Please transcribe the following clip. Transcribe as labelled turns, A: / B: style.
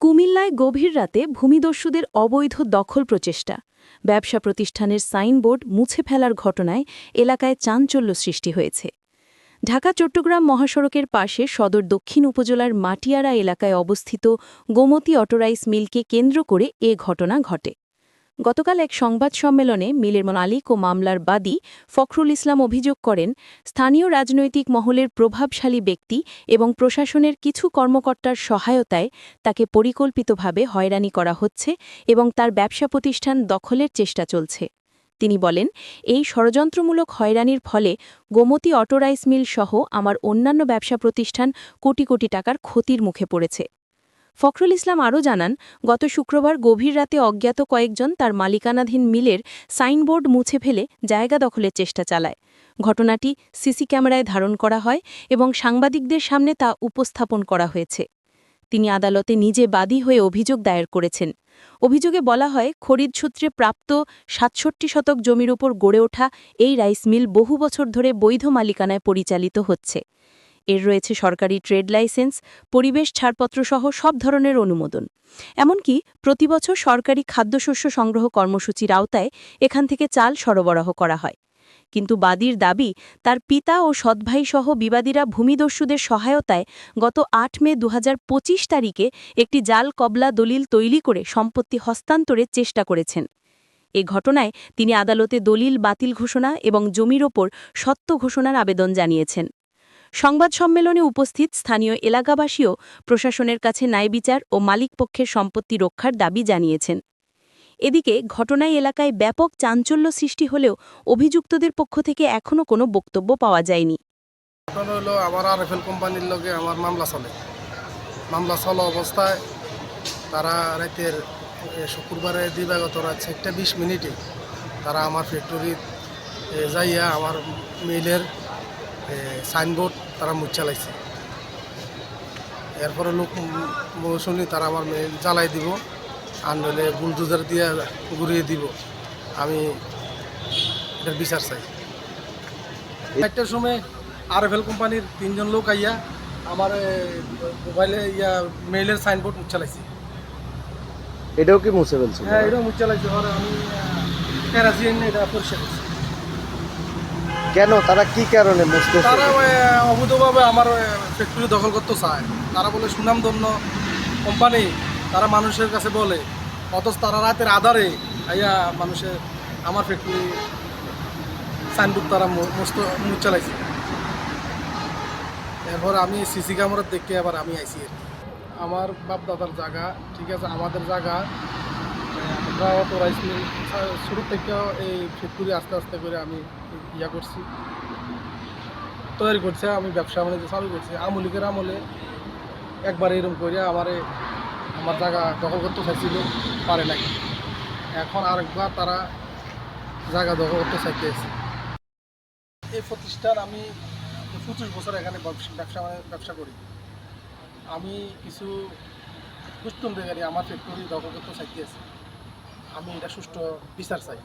A: কুমিল্লায় গভীর রাতে ভূমিদস্যুদের অবৈধ দখল প্রচেষ্টা। ব্যবসা প্রতিষ্ঠানের সাইনবোর্ড মুছে ফেলার ঘটনায় এলাকায় চাঞ্চল্য সৃষ্টি হয়েছে। ঢাকা, চট্টগ্রাম মহাসড়কের পাশে সদর দক্ষিণ উপজেলার মাটিয়ারা এলাকায় অবস্থিত গোমতী অটোরাইস মিলকে কেন্দ্র করে এ ঘটনা ঘটে। গতকাল এক সংবাদ সম্মেলনে মিলের মালিক ও মামলার বাদী ফখরুল ইসলাম অভিযোগ করেন, স্থানীয় রাজনৈতিক মহলের প্রভাবশালী ব্যক্তি এবং প্রশাসনের কিছু কর্মকর্তার সহায়তায় তাকে পরিকল্পিতভাবে হয়রানি করা হচ্ছে এবং তার ব্যবসা প্রতিষ্ঠান দখলের চেষ্টা চলছে। তিনি বলেন, এই ষড়যন্ত্রমূলক হয়রানির ফলে গোমতী অটোরাইস মিল সহ আমার অন্যান্য ব্যবসা প্রতিষ্ঠান কোটি কোটি টাকার ক্ষতির মুখে পড়েছে। ফখরুল ইসলাম আরও জানান, গত শুক্রবার গভীর রাতে অজ্ঞাত কয়েকজন তার মালিকানাধীন মিলের সাইনবোর্ড মুছে ফেলে জায়গা দখলের চেষ্টা চালায়। ঘটনাটি সিসি ক্যামেরায় ধারণ করা হয় এবং সাংবাদিকদের সামনে তা উপস্থাপন করা হয়েছে। তিনি আদালতে নিজে বাদী হয়ে অভিযোগ দায়ের করেছেন। অভিযোগে বলা হয়, খরিদ সূত্রে প্রাপ্ত সাতষট্টি শতক জমির ওপর গড়ে ওঠা এই রাইস মিল বহু বছর ধরে বৈধ মালিকানায় পরিচালিত হচ্ছে। এর রয়েছে সরকারি ট্রেড লাইসেন্স, পরিবেশ ছাড়পত্রসহ সব ধরনের অনুমোদন। এমনকি প্রতিবছর সরকারি খাদ্যশস্য সংগ্রহ কর্মসূচির আওতায় এখান থেকে চাল সরবরাহ করা হয়। কিন্তু বাদীর দাবি, তার পিতা ও সৎভাইসহ বিবাদীরা ভূমিদস্যুদের সহায়তায় গত আট মে দু হাজার পঁচিশ তারিখে একটি জাল কবলা দলিল তৈরি করে সম্পত্তি হস্তান্তরের চেষ্টা করেছেন। এ ঘটনায় তিনি আদালতে দলিল, বাতিল ঘোষণা এবং জমির ওপর সত্য ঘোষণার আবেদন জানিয়েছেন। সংবাদ সম্মেলনে উপস্থিত স্থানীয় এলাকাবাসীও প্রশাসনের কাছে ন্যায় বিচার ও মালিকপক্ষের সম্পত্তি রক্ষার দাবি জানিয়েছেন। এদিকে ঘটনায় এলাকায় ব্যাপক চাঞ্চল্য সৃষ্টি হলেও অভিযুক্তদের পক্ষ থেকে এখনও কোনো বক্তব্য পাওয়া যায়নি।
B: ঘটনা হলো আমার আর আরএফএল কোম্পানির লগে আমার মামলা চলে। মামলা চলা অবস্থায় তারা রাতের শুক্রবারে দিবাগত রাত চারটা বিশ মিনিটে তারা আমার ফ্যাক্টরি যাইয়া আমার মিলের সাইনবোর্ড তারা মুখ চালাইছে। এরপরে লোক শুনি তারা আমার মিল জ্বালাই দিব আর নইলে বুলডোজার দিয়ে ঘুরিয়ে দিব। আমি এটার বিচার চাই। একটার সময় আরএফএল কোম্পানির তিনজন লোক আইয়া আমার মোবাইলে ইয়া মেইলের সাইনবোর্ড মুখ চালাইছে।
C: এটাও কি মুছে ফেলছিল
B: হ্যাঁ এটাও মুখ চালাইছে। আর আমি প্যারাসিন এটা পরিষ্কার
C: কেন? তারা কি কারণে মুছতে
B: তারা অবৈধভাবে আমার ফ্যাক্টরি দখল করতে চায়। তারা বলে সুনামধন্য কোম্পানি তারা মানুষের কাছে বলে, অথচ তারা রাতের আধারে আইয়া মানুষের, আমার ফ্যাক্টরি সাইনবোর্ড তারা মস্ত মুখ চালাইছে। এরপর আমি সিসি ক্যামেরা দেখে আবার আমি আইসি আমার বাপ দাদার জায়গা, ঠিক আছে? আমাদের জায়গা আমরা অত রাইস মিল শুরু থেকে এই ফ্যাক্টরি আস্তে আস্তে করে আমি ইয়া করছি। তৈরি করছে, আমি ব্যবসা বাণিজ্য চালু করছি। আমলিকের আমলে একবার এরকম করে আমারে আমার জায়গা দখল করতে চাইছিল, পারে নাই। এখন আরেকবার তারা জায়গা দখল করতে চাইতেছে এই প্রতিষ্ঠান আমি পঁচিশ বছর এখানে ব্যবসা মানে- ব্যবসা করি। আমি কিছু দুষ্টম বেগারি আমার ফ্যাক্টরি দখল করতে চাইতেছি আমি এটা সুষ্ঠু বিচার চাই।